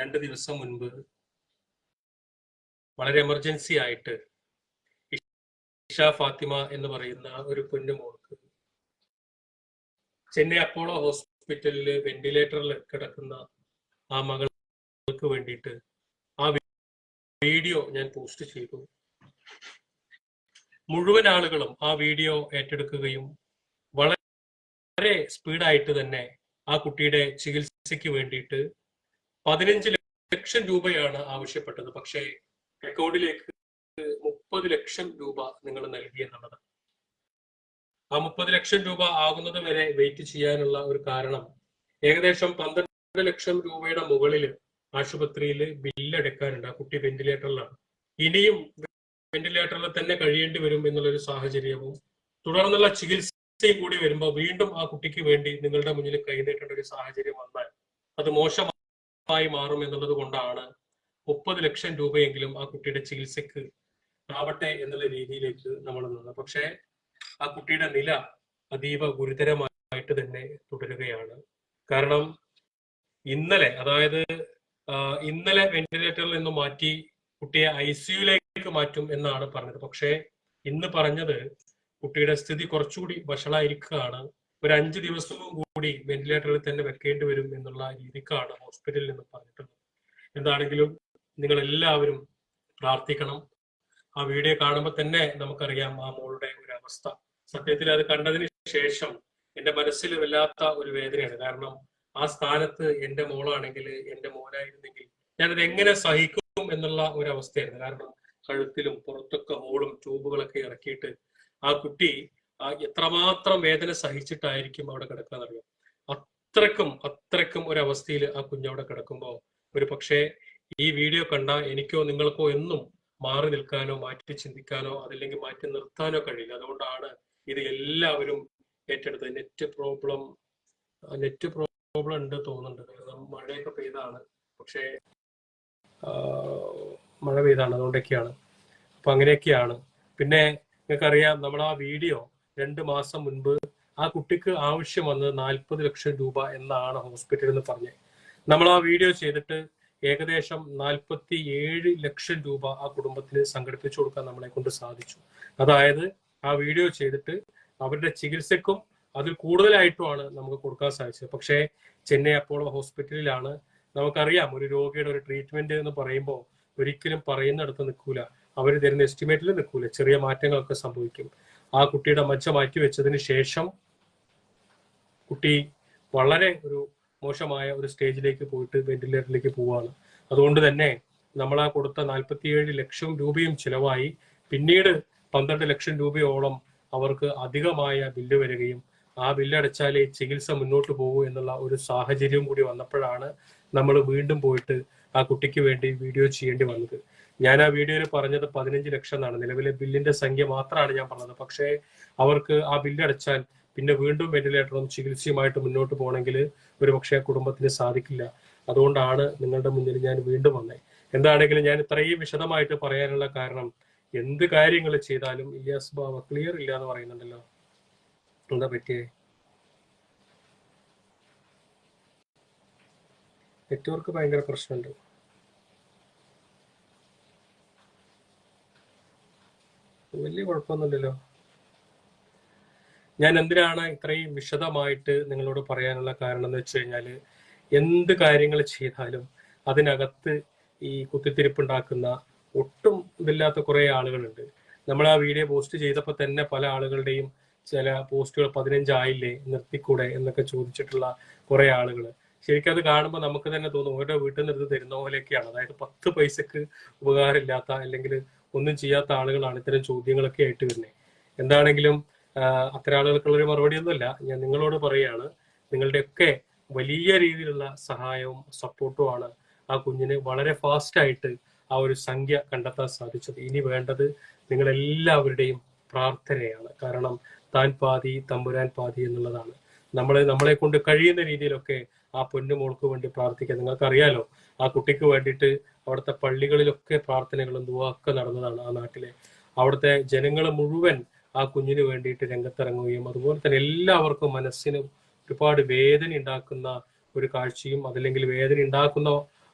രണ്ട് ദിവസം മുൻപ് വളരെ എമർജൻസി ആയിട്ട് ഇഷ ഫാത്തിമ എന്ന് പറയുന്ന ഒരു കുഞ്ഞുമോൾക്ക് ചെന്നൈ അപ്പോളോ ഹോസ്പിറ്റലിൽ വെന്റിലേറ്ററിൽ കിടക്കുന്ന ആ മകൾക്ക് വേണ്ടിയിട്ട് ആ വീഡിയോ ഞാൻ പോസ്റ്റ് ചെയ്തു. മുഴുവൻ ആളുകളും ആ വീഡിയോ ഏറ്റെടുക്കുകയും വളരെ സ്പീഡായിട്ട് തന്നെ ആ കുട്ടിയുടെ ചികിത്സയ്ക്ക് വേണ്ടിയിട്ട് പതിനഞ്ച് ലക്ഷം രൂപയാണ് ആവശ്യപ്പെട്ടത്. പക്ഷേ അക്കൗണ്ടിലേക്ക് മുപ്പത് ലക്ഷം രൂപ നിങ്ങൾ നൽകി എന്നുള്ളത്. ആ മുപ്പത് ലക്ഷം രൂപ ആകുന്നത് വരെ വെയിറ്റ് ചെയ്യാനുള്ള ഒരു കാരണം ഏകദേശം പന്ത്രണ്ട് ലക്ഷം രൂപയുടെ മുകളിൽ ആശുപത്രിയിൽ ബില്ലടക്കാനുണ്ട് ആ കുട്ടി വെന്റിലേറ്ററിലാണ് ഇനിയും വെന്റിലേറ്ററിൽ തന്നെ കഴിയേണ്ടി വരും എന്നുള്ളൊരു സാഹചര്യവും തുടർന്നുള്ള ചികിത്സയും കൂടി വരുമ്പോൾ വീണ്ടും ആ കുട്ടിക്ക് വേണ്ടി നിങ്ങളുടെ മുന്നിൽ കൈനീട്ടേണ്ട ഒരു സാഹചര്യം വന്നാൽ അത് മോശമായി മാറും എന്നുള്ളത് കൊണ്ടാണ് മുപ്പത് ലക്ഷം രൂപയെങ്കിലും ആ കുട്ടിയുടെ ചികിത്സക്ക് ആവട്ടെ എന്നുള്ള രീതിയിലേക്ക് നമ്മൾ നിന്നത്. പക്ഷേ ആ കുട്ടിയുടെ നില അതീവ ഗുരുതരമായിട്ട് തന്നെ തുടരുകയാണ്. കാരണം ഇന്നലെ അതായത് ഇന്നലെ വെന്റിലേറ്ററിൽ നിന്ന് മാറ്റി കുട്ടിയെ ഐ സിയുലേക്ക് മാറ്റും എന്നാണ് പറഞ്ഞത്. പക്ഷേ ഇന്ന് പറഞ്ഞത് കുട്ടിയുടെ സ്ഥിതി കുറച്ചുകൂടി വഷളായിരിക്കുകയാണ്. ഒരു അഞ്ച് ദിവസവും കൂടി വെന്റിലേറ്ററിൽ തന്നെ വെക്കേണ്ടി വരും എന്നുള്ള രീതിക്കാണ് ഹോസ്പിറ്റലിൽ നിന്ന് പറഞ്ഞിട്ടുള്ളത്. എന്താണെങ്കിലും നിങ്ങൾ എല്ലാവരും പ്രാർത്ഥിക്കണം. ആ വീഡിയോ കാണുമ്പോൾ തന്നെ നമുക്കറിയാം ആ മോളുടെ ഒരു അവസ്ഥ. സത്യത്തിൽ അത് കണ്ടതിന് ശേഷം എന്റെ മനസ്സിൽ വല്ലാത്ത ഒരു വേദനയാണ്. കാരണം ആ സ്ഥാനത്ത് എന്റെ മോളാണെങ്കിൽ എന്റെ മോനായിരുന്നെങ്കിൽ ഞാനത് എങ്ങനെ സഹിക്കും എന്നുള്ള ഒരു അവസ്ഥയായിരുന്നു കാരണം കഴുത്തിലും പുറത്തൊക്കെ ഹോളും ട്യൂബുകളൊക്കെ ഇറക്കിയിട്ട് ആ കുട്ടി എത്രമാത്രം വേദന സഹിച്ചിട്ടായിരിക്കും അവിടെ കിടക്കാന്നറിയാം? അത്രക്കും അത്രക്കും ഒരു അവസ്ഥയിൽ ആ കുഞ്ഞവിടെ കിടക്കുമ്പോൾ ഒരു പക്ഷേ ഈ വീഡിയോ കണ്ട എനിക്കോ നിങ്ങൾക്കോ എന്നും മാറി നിൽക്കാനോ മാറ്റി ചിന്തിക്കാനോ അതില്ലെങ്കിൽ മാറ്റി നിർത്താനോ കഴിയില്ല. അതുകൊണ്ടാണ് ഇത് എല്ലാവരും ഏറ്റെടുത്തത്. നെറ്റ് പ്രോബ്ലം നെറ്റ് പ്രോബ്ലം ഉണ്ട് തോന്നുന്നുണ്ട്. കാരണം മഴയൊക്കെ പെയ്താണ്. പക്ഷേ മഴ പെയ്താണ്. അതുകൊണ്ടൊക്കെയാണ്. അപ്പൊ അങ്ങനെയൊക്കെയാണ്. പിന്നെ നിങ്ങൾക്കറിയാം നമ്മൾ ആ വീഡിയോ രണ്ട് മാസം മുൻപ് ആ കുട്ടിക്ക് ആവശ്യം വന്നത് നാൽപ്പത് ലക്ഷം രൂപ എന്നാണ് ഹോസ്പിറ്റലിൽ നിന്ന് പറഞ്ഞത്. നമ്മൾ ആ വീഡിയോ ചെയ്തിട്ട് ഏകദേശം നാൽപ്പത്തി ഏഴ് ലക്ഷം രൂപ ആ കുടുംബത്തിന് സംഘടിപ്പിച്ചു കൊടുക്കാൻ നമ്മളെ കൊണ്ട് സാധിച്ചു. അതായത് ആ വീഡിയോ ചെയ്തിട്ട് അവരുടെ ചികിത്സക്കും അതിൽ കൂടുതലായിട്ടുമാണ് നമുക്ക് കൊടുക്കാൻ സാധിച്ചത്. പക്ഷേ ചെന്നൈ അപ്പോളോ ഹോസ്പിറ്റലിലാണ്. നമുക്കറിയാം ഒരു രോഗിയുടെ ഒരു ട്രീറ്റ്മെന്റ് എന്ന് പറയുമ്പോൾ ഒരിക്കലും പറയുന്നിടത്ത് നിൽക്കൂല. അവർ തരുന്ന എസ്റ്റിമേറ്റിൽ നിൽക്കൂല. ചെറിയ മാറ്റങ്ങളൊക്കെ സംഭവിക്കും. ആ കുട്ടിയുടെ മജ്ജ മാറ്റി വെച്ചതിന് ശേഷം കുട്ടി വളരെ ഒരു മോശമായ ഒരു സ്റ്റേജിലേക്ക് പോയിട്ട് വെന്റിലേറ്ററിലേക്ക് പോവുകയാണ് അതുകൊണ്ട് തന്നെ നമ്മൾ ആ കൊടുത്ത നാൽപ്പത്തിയേഴ് ലക്ഷം രൂപയും ചിലവായി. പിന്നീട് പന്ത്രണ്ട് ലക്ഷം രൂപയോളം അവർക്ക് അധികമായ ബില്ല് വരികയും ആ ബില്ലടച്ചാലേ ചികിത്സ മുന്നോട്ട് പോകൂ എന്നുള്ള ഒരു സാഹചര്യം കൂടി വന്നപ്പോഴാണ് നമ്മൾ വീണ്ടും പോയിട്ട് ആ കുട്ടിക്ക് വേണ്ടി വീഡിയോ ചെയ്യേണ്ടി വന്നത്. ഞാൻ ആ വീഡിയോയിൽ പറഞ്ഞത് പതിനഞ്ച് ലക്ഷം എന്നാണ്. നിലവിലെ ബില്ലിന്റെ സംഖ്യ മാത്രമാണ് ഞാൻ പറഞ്ഞത്. പക്ഷേ അവർക്ക് ആ ബില്ലടച്ചാൽ പിന്നെ വീണ്ടും വെന്റിലേറ്ററും ചികിത്സയുമായിട്ട് മുന്നോട്ട് പോകണമെങ്കിൽ ഒരു പക്ഷേ കുടുംബത്തിന് സാധിക്കില്ല. അതുകൊണ്ടാണ് നിങ്ങളുടെ മുന്നിൽ ഞാൻ വീണ്ടും വന്നത് എന്താണെങ്കിലും ഞാൻ ഇത്രയും വിശദമായിട്ട് പറയാനുള്ള കാരണം എന്ത് കാര്യങ്ങൾ ചെയ്താലും ഇലിയാസ് ബാബ ക്ലിയർ ഇല്ല എന്ന് പറയുന്നുണ്ടല്ലോ. എന്താ പറ്റിയേ? നെറ്റ്വർക്ക് ഭയങ്കര പ്രശ്നമുണ്ട്. വലിയ കുഴപ്പമൊന്നുമില്ലല്ലോ. ഞാൻ എന്തിനാണ് ഇത്രയും വിശദമായിട്ട് നിങ്ങളോട് പറയാനുള്ള കാരണം എന്ന് വെച്ച് കഴിഞ്ഞാൽ എന്ത് കാര്യങ്ങൾ ചെയ്താലും അതിനകത്ത് ഈ കുത്തിത്തിരിപ്പുണ്ടാക്കുന്ന ഒട്ടും ഇതില്ലാത്ത കുറെ ആളുകളുണ്ട്. നമ്മൾ ആ വീഡിയോ പോസ്റ്റ് ചെയ്തപ്പോൾ തന്നെ പല ആളുകളുടെയും ചില പോസ്റ്റുകൾ പതിനഞ്ചായില്ലേ നിർത്തിക്കൂടെ എന്നൊക്കെ ചോദിച്ചിട്ടുള്ള കുറെ ആളുകൾ. ശരിക്കും അത് കാണുമ്പോൾ നമുക്ക് തന്നെ തോന്നും ഓരോ വീട്ടിൽ നിന്ന് തരുന്ന പോലെയൊക്കെയാണ്. അതായത് പത്ത് പൈസക്ക് ഉപകാരമില്ലാത്ത അല്ലെങ്കിൽ ഒന്നും ചെയ്യാത്ത ആളുകളാണ് ഇത്തരം ചോദ്യങ്ങളൊക്കെ ആയിട്ട് വരുന്നത് എന്താണെങ്കിലും അത്തരം ആളുകൾക്കുള്ളൊരു മറുപടി ഒന്നുമല്ല ഞാൻ നിങ്ങളോട് പറയുകയാണ് നിങ്ങളുടെയൊക്കെ വലിയ രീതിയിലുള്ള സഹായവും സപ്പോർട്ടുമാണ് ആ കുഞ്ഞിന് വളരെ ഫാസ്റ്റ് ആയിട്ട് ആ ഒരു സംഖ്യ കണ്ടെത്താൻ സാധിച്ചത്. ഇനി വേണ്ടത് നിങ്ങളെല്ലാവരുടെയും പ്രാർത്ഥനയാണ്. കാരണം താൻ പാതി തമ്പുരാൻ പാതി എന്നുള്ളതാണ്. നമ്മൾ നമ്മളെ കൊണ്ട് കഴിയുന്ന രീതിയിലൊക്കെ ആ പൊന്നുമോൾക്ക് വേണ്ടി പ്രാർത്ഥിക്കുക നിങ്ങൾക്കറിയാലോ ആ കുട്ടിക്ക് വേണ്ടിയിട്ട് അവിടുത്തെ പള്ളികളിലൊക്കെ പ്രാർത്ഥനകളും ദുവാക്കെ നടന്നതാണ് ആ നാട്ടിലെ. അവിടുത്തെ ജനങ്ങൾ മുഴുവൻ ആ കുഞ്ഞിന് വേണ്ടിയിട്ട് രംഗത്തിറങ്ങുകയും അതുപോലെ തന്നെ എല്ലാവർക്കും മനസ്സിന് ഒരുപാട് വേദന ഉണ്ടാക്കുന്ന ഒരു കാഴ്ചയും അതല്ലെങ്കിൽ വേദന ഉണ്ടാക്കുന്ന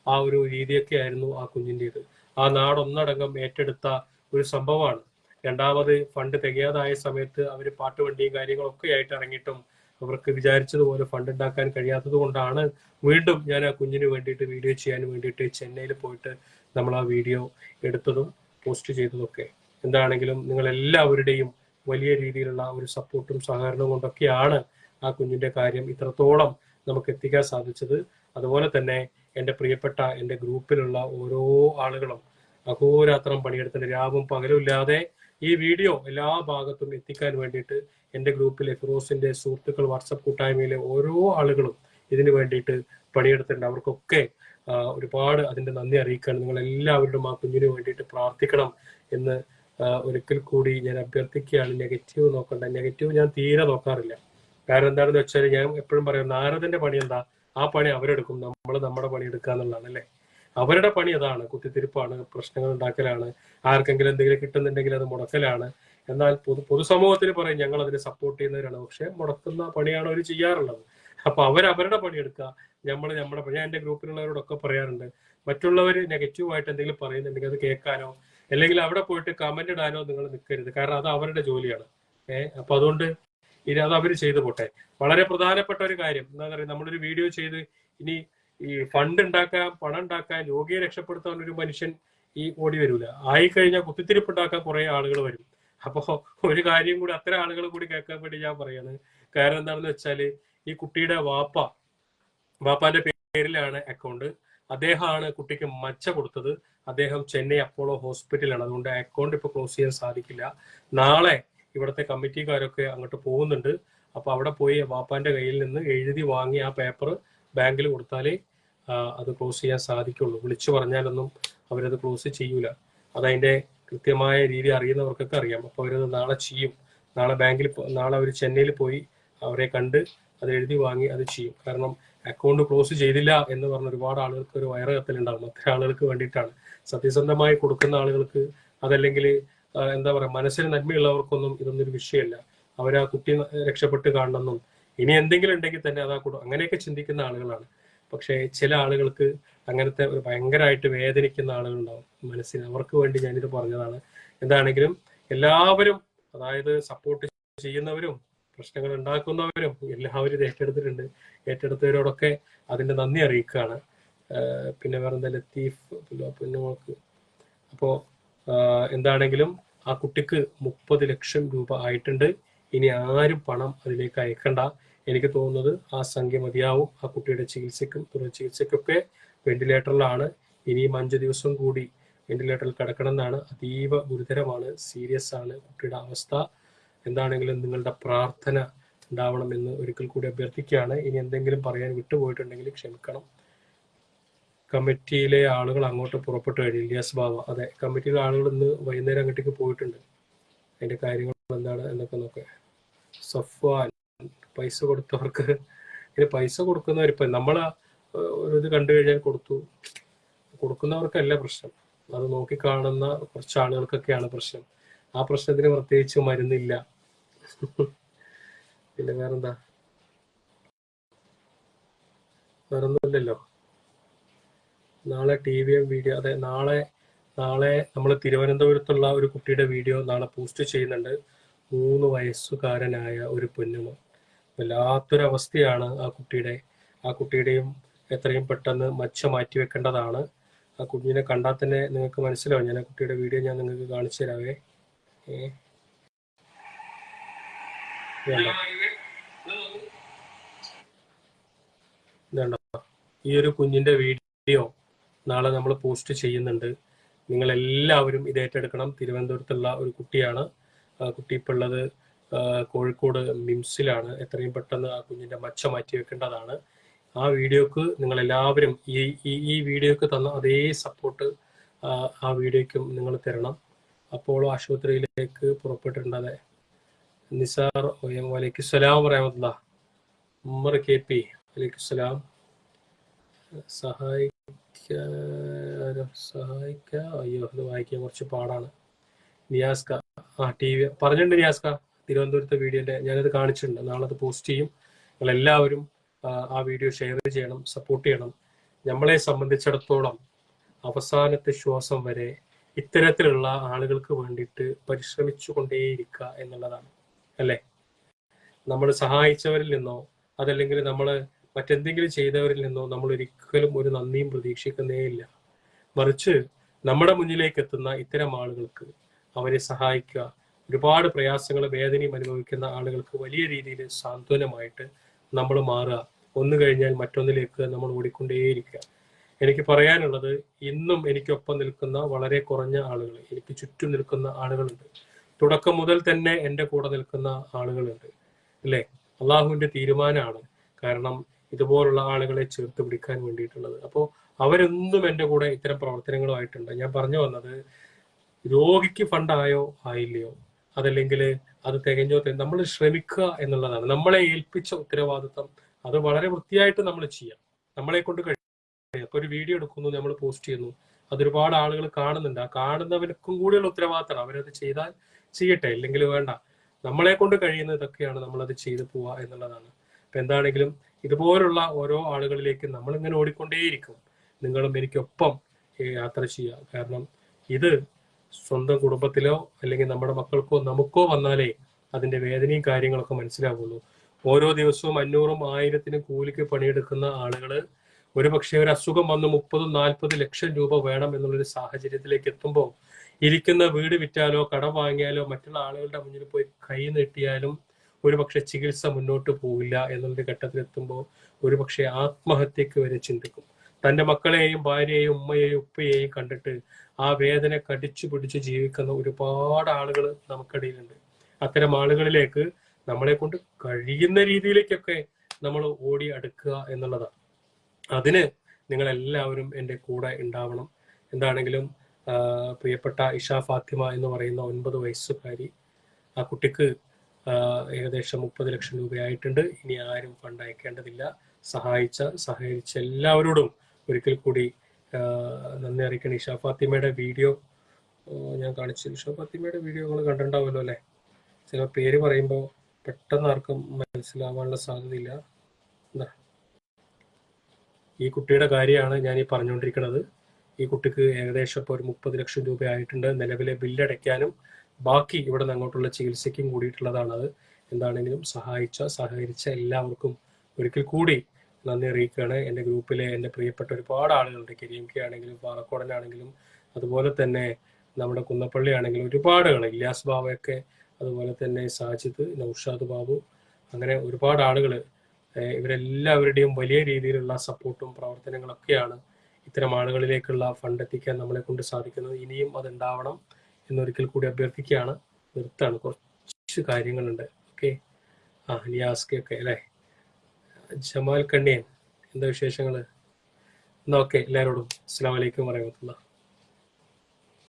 ആ ഒരു രീതിയൊക്കെ ആയിരുന്നു ആ കുഞ്ഞിന്റെത്. ആ നാടൊന്നടങ്കം ഏറ്റെടുത്ത ഒരു സംഭവമാണ്. രണ്ടാമത് ഫണ്ട് തികയാതായ സമയത്ത് അവർ പാട്ടുവണ്ടിയും കാര്യങ്ങളൊക്കെ ആയിട്ട് ഇറങ്ങിയിട്ടും അവർക്ക് വിചാരിച്ചതുപോലെ ഫണ്ട് ഉണ്ടാക്കാൻ കഴിയാത്തത് കൊണ്ടാണ് വീണ്ടും ഞാൻ ആ കുഞ്ഞിന് വേണ്ടിയിട്ട് വീഡിയോ ചെയ്യാൻ വേണ്ടിയിട്ട് ചെന്നൈയിൽ പോയിട്ട് നമ്മൾ ആ വീഡിയോ എടുത്തതും പോസ്റ്റ് ചെയ്തതൊക്കെ. എന്താണെങ്കിലും നിങ്ങൾ എല്ലാവരുടെയും വലിയ രീതിയിലുള്ള ഒരു സപ്പോർട്ടും സഹകരണവും കൊണ്ടൊക്കെയാണ് ആ കുഞ്ഞിന്റെ കാര്യം ഇത്രത്തോളം നമുക്ക് എത്തിക്കാൻ സാധിച്ചത്. അതുപോലെ തന്നെ എന്റെ പ്രിയപ്പെട്ട എന്റെ ഗ്രൂപ്പിലുള്ള ഓരോ ആളുകളും അഹോരാത്രം പണിയെടുത്തിട്ട് രാവും പകലും ഇല്ലാതെ ഈ വീഡിയോ എല്ലാ ഭാഗത്തും എത്തിക്കാൻ വേണ്ടിയിട്ട് എന്റെ ഗ്രൂപ്പിലെ ഫിറോസിന്റെ സുഹൃത്തുക്കൾ വാട്സപ്പ് കൂട്ടായ്മയിലെ ഓരോ ആളുകളും ഇതിനു വേണ്ടിയിട്ട് പണിയെടുത്തിട്ടുണ്ട്. അവർക്കൊക്കെ ഒരുപാട് അതിന്റെ നന്ദി അറിയിക്കുകയാണ്. നിങ്ങൾ എല്ലാവരും ആ കുഞ്ഞിന് വേണ്ടിയിട്ട് പ്രാർത്ഥിക്കണം എന്ന് ഒരിക്കൽ കൂടി ഞാൻ അഭ്യർത്ഥിക്കുകയാണ്. നെഗറ്റീവ് നോക്കണ്ട. നെഗറ്റീവ് ഞാൻ തീരെ നോക്കാറില്ല. കാരണം എന്താണെന്ന് വെച്ചാൽ ഞാൻ എപ്പോഴും പറയും നാരദന്റെ പണി എന്താ? ആ പണി അവരെടുക്കും. നമ്മൾ നമ്മുടെ പണി എടുക്കുക എന്നുള്ളതാണ് അല്ലേ? അവരുടെ പണി അതാണ്. കുത്തിത്തിരിപ്പാണ് പ്രശ്നങ്ങൾ ഉണ്ടാക്കലാണ്. ആർക്കെങ്കിലും എന്തെങ്കിലും കിട്ടുന്നുണ്ടെങ്കിൽ അത് മുടക്കലാണ്. എന്നാൽ പൊതു പൊതുസമൂഹത്തിന് പറയും ഞങ്ങൾ അതിനെ സപ്പോർട്ട് ചെയ്യുന്നവരാണ്. പക്ഷെ മുടക്കുന്ന പണിയാണ് അവർ ചെയ്യാറുള്ളത്. അപ്പൊ അവർ അവരുടെ പണിയെടുക്കുക നമ്മൾ നമ്മുടെ ഞാൻ എന്റെ ഗ്രൂപ്പിലുള്ളവരോടൊക്കെ പറയാറുണ്ട്. മറ്റുള്ളവർ നെഗറ്റീവായിട്ട് എന്തെങ്കിലും പറയുന്നുണ്ടെങ്കിൽ അത് കേൾക്കാനോ അല്ലെങ്കിൽ അവിടെ പോയിട്ട് കമന്റ് ഇടാനോ നിങ്ങൾ നിൽക്കരുത് കാരണം അത് അവരുടെ ജോലിയാണ്. ഏഹ് അപ്പൊ അതുകൊണ്ട് ഇനി അത് അവർ ചെയ്തു പോട്ടെ. വളരെ പ്രധാനപ്പെട്ട ഒരു കാര്യം. എന്താ പറയുക നമ്മളൊരു വീഡിയോ ചെയ്ത് ഇനി ഈ ഫണ്ട് ഉണ്ടാക്കാൻ പണം ഉണ്ടാക്കാൻ രോഗിയെ രക്ഷപ്പെടുത്താൻ ഒരു മനുഷ്യൻ ഈ ഓടി വരൂല. ആയിക്കഴിഞ്ഞാൽ കുത്തിത്തിരിപ്പ് ഉണ്ടാക്കാൻ കുറെ ആളുകൾ വരും. അപ്പോ ഒരു കാര്യം കൂടി അത്തരം ആളുകൾ കൂടി കേൾക്കാൻ വേണ്ടി ഞാൻ പറയാണ്. കാരണം എന്താണെന്ന് വെച്ചാൽ ഈ കുട്ടിയുടെ വാപ്പ വാപ്പാന്റെ പേരിലാണ് അക്കൗണ്ട് അദ്ദേഹമാണ് കുട്ടിക്ക് മച്ച കൊടുത്തത്. അദ്ദേഹം ചെന്നൈ അപ്പോളോ ഹോസ്പിറ്റലാണ്. അതുകൊണ്ട് അക്കൗണ്ട് ഇപ്പൊ ക്ലോസ് ചെയ്യാൻ സാധിക്കില്ല. നാളെ ഇവിടുത്തെ കമ്മിറ്റിക്കാരൊക്കെ അങ്ങോട്ട് പോകുന്നുണ്ട്. അപ്പൊ അവിടെ പോയി വാപ്പാന്റെ കയ്യിൽ നിന്ന് എഴുതി വാങ്ങി ആ പേപ്പർ ബാങ്കിൽ കൊടുത്താലേ അത് ക്ലോസ് ചെയ്യാൻ സാധിക്കുള്ളൂ. വിളിച്ചു പറഞ്ഞാലൊന്നും അവരത് ക്ലോസ് ചെയ്യൂല. അതതിന്റെ കൃത്യമായ രീതി അറിയുന്നവർക്കൊക്കെ അറിയാം. അപ്പൊ അവരത് നാളെ ചെയ്യും. നാളെ ബാങ്കിൽ നാളെ അവർ ചെന്നൈയിൽ പോയി അവരെ കണ്ട് അത് എഴുതി വാങ്ങി അത് ചെയ്യും. കാരണം അക്കൗണ്ട് ക്ലോസ് ചെയ്തില്ല എന്ന് പറഞ്ഞ ഒരുപാട് ആളുകൾക്ക് ഒരു വയറ് കത്തലുണ്ടാകും അത്ര ആളുകൾക്ക് വേണ്ടിയിട്ടാണ്. സത്യസന്ധമായി കൊടുക്കുന്ന ആളുകൾക്ക് അതല്ലെങ്കിൽ എന്താ പറയാ മനസ്സിന് നന്മയുള്ളവർക്കൊന്നും ഇതൊന്നും ഒരു വിഷയമല്ല. അവർ ആ കുട്ടി രക്ഷപ്പെട്ട് കാണണമെന്നും ഇനി എന്തെങ്കിലും ഉണ്ടെങ്കിൽ തന്നെ അതാ കൂടും അങ്ങനെയൊക്കെ ചിന്തിക്കുന്ന ആളുകളാണ്. പക്ഷേ ചില ആളുകൾക്ക് അങ്ങനത്തെ ഒരു ഭയങ്കരമായിട്ട് വേദനിക്കുന്ന ആളുകളുണ്ടാവും മനസ്സിന് അവർക്ക് വേണ്ടി ഞാനിത് പറഞ്ഞതാണ്. എന്താണെങ്കിലും എല്ലാവരും അതായത് സപ്പോർട്ട് ചെയ്യുന്നവരും പ്രശ്നങ്ങൾ ഉണ്ടാക്കുന്നവരും എല്ലാവരും ഇത് ഏറ്റെടുത്തിട്ടുണ്ട്. ഏറ്റെടുത്തവരോടൊക്കെ അതിന്റെ നന്ദി അറിയിക്കുകയാണ്. പിന്നെ പിന്നെ വേറെന്താ ലത്തീഫ് പിന്നോക്ക് അപ്പോൾ അപ്പോ എന്താണെങ്കിലും ആ കുട്ടിക്ക് മുപ്പത് ലക്ഷം രൂപ ആയിട്ടുണ്ട്. ഇനി ആരും പണം അതിലേക്ക് അയക്കണ്ട. എനിക്ക് തോന്നുന്നത് ആ സംഖ്യ മതിയാവും. ആ കുട്ടിയുടെ ചികിത്സയ്ക്കും തുടർ ചികിത്സയ്ക്കൊക്കെ വെന്റിലേറ്ററിലാണ്. ഇനിയും അഞ്ച് ദിവസം കൂടി വെന്റിലേറ്ററിൽ കിടക്കണം എന്നാണ് അതീവ ഗുരുതരമാണ് സീരിയസ് ആണ് കുട്ടിയുടെ അവസ്ഥ. എന്താണെങ്കിലും നിങ്ങളുടെ പ്രാർത്ഥന ഉണ്ടാവണം എന്ന് ഒരിക്കൽ കൂടി അഭ്യർത്ഥിക്കുകയാണ്. ഇനി എന്തെങ്കിലും പറയാൻ വിട്ടുപോയിട്ടുണ്ടെങ്കിൽ ക്ഷമിക്കണം. കമ്മിറ്റിയിലെ ആളുകൾ അങ്ങോട്ട് പുറപ്പെട്ടു കഴിഞ്ഞു. ഇലിയാസ് ബാബ അതെ കമ്മിറ്റിയിലെ ആളുകൾ ഇന്ന് വൈകുന്നേരം അങ്ങോട്ടേക്ക് പോയിട്ടുണ്ട്. അതിന്റെ കാര്യങ്ങൾ എന്താണ് എന്നൊക്കെ നോക്കെ. സഫ്വാൻ പൈസ കൊടുത്തവർക്ക്. ഇങ്ങനെ പൈസ കൊടുക്കുന്നവർ ഇപ്പൊ നമ്മൾ ഒരു ഇത് കണ്ടു കഴിഞ്ഞാൽ കൊടുത്തു. കൊടുക്കുന്നവർക്കല്ല പ്രശ്നം. അത് നോക്കി കാണുന്ന കുറച്ച് ആളുകൾക്കൊക്കെയാണ് പ്രശ്നം. ആ പ്രശ്നത്തിന് പ്രത്യേകിച്ച് മരുന്നില്ല. പിന്നെ വേറെന്താ? വേറൊന്നുമില്ലല്ലോ നാളെ ടി വി വീഡിയോ അതെ നാളെ നാളെ നമ്മൾ തിരുവനന്തപുരത്തുള്ള ഒരു കുട്ടിയുടെ വീഡിയോ നാളെ പോസ്റ്റ് ചെയ്യുന്നുണ്ട്. മൂന്ന് വയസ്സുകാരനായ ഒരു പൊന്നുമ വല്ലാത്തൊരവസ്ഥയാണ് ആ കുട്ടിയുടെ ആ കുട്ടിയുടെയും എത്രയും പെട്ടെന്ന് മച്ച മാറ്റി വെക്കേണ്ടതാണ്. ആ കുഞ്ഞിനെ കണ്ടാൽ തന്നെ നിങ്ങൾക്ക് മനസ്സിലാവും. ഞാൻ ആ കുട്ടിയുടെ വീഡിയോ ഞാൻ നിങ്ങൾക്ക് കാണിച്ചു തരാവേ. ഇതുണ്ടോ? ഈ ഒരു കുഞ്ഞിന്റെ വീഡിയോ നാളെ നമ്മൾ പോസ്റ്റ് ചെയ്യുന്നുണ്ട്. നിങ്ങൾ എല്ലാവരും ഇത് ഏറ്റെടുക്കണം. തിരുവനന്തപുരത്തുള്ള ഒരു കുട്ടിയാണ്. കുട്ടി ഇപ്പോൾ ഉള്ളത് കോഴിക്കോട് മിംസിലാണ്. എത്രയും പെട്ടെന്ന് ആ കുഞ്ഞിന്റെ മച്ച മാറ്റി വെക്കേണ്ടതാണ്. ആ വീഡിയോക്ക് നിങ്ങൾ എല്ലാവരും ഈ ഈ വീഡിയോക്ക് തന്ന അതേ സപ്പോർട്ട് ആ വീഡിയോക്കും നിങ്ങൾ തരണം. അപ്പോളോ ആശുപത്രിയിലേക്ക് പുറപ്പെട്ടിട്ടുണ്ട് അതെ നിസാർ ഒയം വലൈക്കു സലാം പറയാമല്ല ഉമ്മർ കെ പി വലൈക്കു സലാം. സഹായിക്കാൻ സഹായിക്ക. അയ്യോ അത് വായിക്കാൻ കുറച്ച് പാടാണ്. നിയാസ്ക. ആ ടി വി പറഞ്ഞിട്ടുണ്ട് നിയാസ്ക തിരുവനന്തപുരത്തെ വീഡിയോന്റെ ഞാനത് കാണിച്ചിട്ടുണ്ട്. നാളെ അത് പോസ്റ്റ് ചെയ്യും. നിങ്ങൾ എല്ലാവരും ആ, വീഡിയോ ഷെയർ ചെയ്യണം സപ്പോർട്ട് ചെയ്യണം. നമ്മളെ സംബന്ധിച്ചിടത്തോളം അവസാനത്തെ ശ്വാസം വരെ ഇത്തരത്തിലുള്ള ആളുകൾക്ക് വേണ്ടിയിട്ട് പരിശ്രമിച്ചു കൊണ്ടേയിരിക്കുക എന്നുള്ളതാണ്. അല്ലേ? നമ്മൾ സഹായിച്ചവരിൽ നിന്നോ അതല്ലെങ്കിൽ നമ്മൾ മറ്റെന്തെങ്കിലും ചെയ്തവരിൽ നിന്നോ നമ്മൾ ഒരിക്കലും ഒരു നന്ദിയും പ്രതീക്ഷിക്കുന്നേ ഇല്ല മറിച്ച് നമ്മുടെ മുന്നിലേക്ക് എത്തുന്ന ഇത്തരം ആളുകൾക്ക് അവരെ സഹായിക്കുക. ഒരുപാട് പ്രയാസങ്ങൾ വേദനയും അനുഭവിക്കുന്ന ആളുകൾക്ക് വലിയ രീതിയിൽ സാന്ത്വനമായിട്ട് നമ്മൾ മാറുക. ഒന്ന് കഴിഞ്ഞാൽ മറ്റൊന്നിലേക്ക് നമ്മൾ ഓടിക്കൊണ്ടേയിരിക്കുക. എനിക്ക് പറയാനുള്ളത് ഇന്നും എനിക്കൊപ്പം നിൽക്കുന്ന വളരെ കുറഞ്ഞ ആളുകൾ എനിക്ക് ചുറ്റും നിൽക്കുന്ന ആളുകളുണ്ട്. തുടക്കം മുതൽ തന്നെ എന്റെ കൂടെ നിൽക്കുന്ന ആളുകളുണ്ട്. അല്ലേ? അള്ളാഹുവിന്റെ തീരുമാനമാണ് കാരണം ഇതുപോലുള്ള ആളുകളെ ചേർത്ത് പിടിക്കാൻ വേണ്ടിയിട്ടുള്ളത്. അപ്പോൾ അവരൊന്നും എന്റെ കൂടെ ഇത്തരം പ്രവർത്തനങ്ങളുമായിട്ടുണ്ട് ഞാൻ പറഞ്ഞു വന്നത് രോഗിക്ക് ഫണ്ടായോ ആയില്ലയോ? അതല്ലെങ്കിൽ അത് തികഞ്ഞോ? നമ്മൾ ശ്രമിക്കുക എന്നുള്ളതാണ്. നമ്മളെ ഏൽപ്പിച്ച ഉത്തരവാദിത്വം അത് വളരെ വൃത്തിയായിട്ട് നമ്മൾ ചെയ്യാം. നമ്മളെ കൊണ്ട് കഴിയും ഒരു വീഡിയോ എടുക്കുന്നു നമ്മൾ പോസ്റ്റ് ചെയ്യുന്നു. അതൊരുപാട് ആളുകൾ കാണുന്നുണ്ട്. ആ കാണുന്നവർക്കും കൂടിയുള്ള ഉത്തരവാദിത്തമാണ്. അവരത് ചെയ്താൽ ചെയ്യട്ടെ? ഇല്ലെങ്കിൽ വേണ്ട. നമ്മളെ കൊണ്ട് കഴിയുന്ന ഇതൊക്കെയാണ് നമ്മളത് ചെയ്തു പോവുക എന്നുള്ളതാണ്. അപ്പൊ എന്താണെങ്കിലും ഇതുപോലുള്ള ഓരോ ആളുകളിലേക്ക് നമ്മൾ ഇങ്ങനെ ഓടിക്കൊണ്ടേയിരിക്കും. നിങ്ങളും എനിക്കൊപ്പം യാത്ര ചെയ്യുക. കാരണം ഇത് സ്വന്തം കുടുംബത്തിലോ അല്ലെങ്കിൽ നമ്മുടെ മക്കൾക്കോ നമുക്കോ വന്നാലേ അതിന്റെ വേദനയും കാര്യങ്ങളൊക്കെ മനസ്സിലാവുള്ളൂ. ഓരോ ദിവസവും അഞ്ഞൂറും ആയിരത്തിനും കൂലിക്ക് പണിയെടുക്കുന്ന ആളുകൾ ഒരുപക്ഷെ ഒരു അസുഖം വന്ന് മുപ്പതും നാൽപ്പത് ലക്ഷം രൂപ വേണം എന്നുള്ളൊരു സാഹചര്യത്തിലേക്ക് എത്തുമ്പോൾ ഇരിക്കുന്ന വീട് വിറ്റാലോ കടം വാങ്ങിയാലോ മറ്റുള്ള ആളുകളുടെ മുന്നിൽ പോയി കൈ നീട്ടിയാലും ഒരുപക്ഷെ ചികിത്സ മുന്നോട്ട് പോവില്ല എന്നുള്ളൊരു ഘട്ടത്തിലെത്തുമ്പോൾ ഒരുപക്ഷെ ആത്മഹത്യക്ക് വരെ ചിന്തിക്കും. തന്റെ മക്കളെയും ഭാര്യയെയും ഉമ്മയെയും ഉപ്പയെയും കണ്ടിട്ട് ആ വേദന കടിച്ചു പിടിച്ച് ജീവിക്കുന്ന ഒരുപാട് ആളുകൾ നമുക്കിടയിലുണ്ട്. അത്തരം ആളുകളിലേക്ക് നമ്മളെ കൊണ്ട് കഴിയുന്ന രീതിയിലേക്കൊക്കെ നമ്മൾ ഓടി അടുക്കുക എന്നുള്ളതാണ് അതിന് നിങ്ങൾ എല്ലാവരും എന്റെ കൂടെ ഉണ്ടാവണം. എന്താണെങ്കിലും പ്രിയപ്പെട്ട ഇഷ ഫാത്തിമ എന്ന് പറയുന്ന ഒൻപത് വയസ്സുകാരി ആ കുട്ടിക്ക് ഏകദേശം മുപ്പത് ലക്ഷം രൂപയായിട്ടുണ്ട്. ഇനി ആരും ഫണ്ട് അയക്കേണ്ടതില്ല. സഹായിച്ച സഹകരിച്ച എല്ലാവരോടും ഒരിക്കൽ കൂടി നന്ദി അറിയിക്കണം. ഇഷ ഫാത്തിമയുടെ വീഡിയോ ഞാൻ കാണിച്ചു ഇഷ ഫാത്തിമയുടെ വീഡിയോ നിങ്ങൾ കണ്ടിട്ടുണ്ടാവുമല്ലോ അല്ലേ? ചില പേര് പറയുമ്പോൾ പെട്ടെന്ന് ആർക്കും മനസ്സിലാവാനുള്ള സാധ്യതയില്ല. എന്താ ഈ കുട്ടിയുടെ കാര്യമാണ് ഞാൻ ഈ പറഞ്ഞുകൊണ്ടിരിക്കുന്നത് ഈ കുട്ടിക്ക് ഏകദേശം ഇപ്പോൾ ഒരു മുപ്പത് ലക്ഷം രൂപ ആയിട്ടുണ്ട്. നിലവിലെ ബില്ലടയ്ക്കാനും ബാക്കി ഇവിടെ നിന്ന് അങ്ങോട്ടുള്ള ചികിത്സയ്ക്കും കൂടിയിട്ടുള്ളതാണത്. എന്താണെങ്കിലും സഹായിച്ച സഹകരിച്ച എല്ലാവർക്കും ഒരിക്കൽ കൂടി നന്ദി അറിയിക്കുകയാണ്. എന്റെ ഗ്രൂപ്പിലെ എന്റെ പ്രിയപ്പെട്ട ഒരുപാട് ആളുകളുണ്ട്. കരീം കെ ആണെങ്കിലും പാറക്കോടനാണെങ്കിലും അതുപോലെ തന്നെ നമ്മുടെ കുന്നപ്പള്ളി ആണെങ്കിലും ഒരുപാട് ആളുകൾ. ഇല്ലാസ് ബാബയൊക്കെ അതുപോലെ തന്നെ സാജിദ് നൌഷാദ് ബാബു അങ്ങനെ ഒരുപാട് ആളുകൾ ഇവരെല്ലാവരുടെയും വലിയ രീതിയിലുള്ള സപ്പോർട്ടും പ്രവർത്തനങ്ങളൊക്കെയാണ് ഇത്തരം ആളുകളിലേക്കുള്ള ഫണ്ട് എത്തിക്കാൻ നമ്മളെ കൊണ്ട് സാധിക്കുന്നത്. ഇനിയും അതുണ്ടാവണം എന്നൊരിക്കൽ കൂടി അഭ്യർത്ഥിക്കുകയാണ്. നിർത്താണ് കുറച്ച് കാര്യങ്ങളുണ്ട്. ഓക്കെ? ആ നിയാസ്കെ ഒക്കെ അല്ലേ? ജമാൽ കണ്ണിയൻ എന്താ വിശേഷങ്ങൾ എന്നാ ഓക്കെ. എല്ലാവരോടും അസ്സാം വലൈക്കും വരഹമത്തുള്ള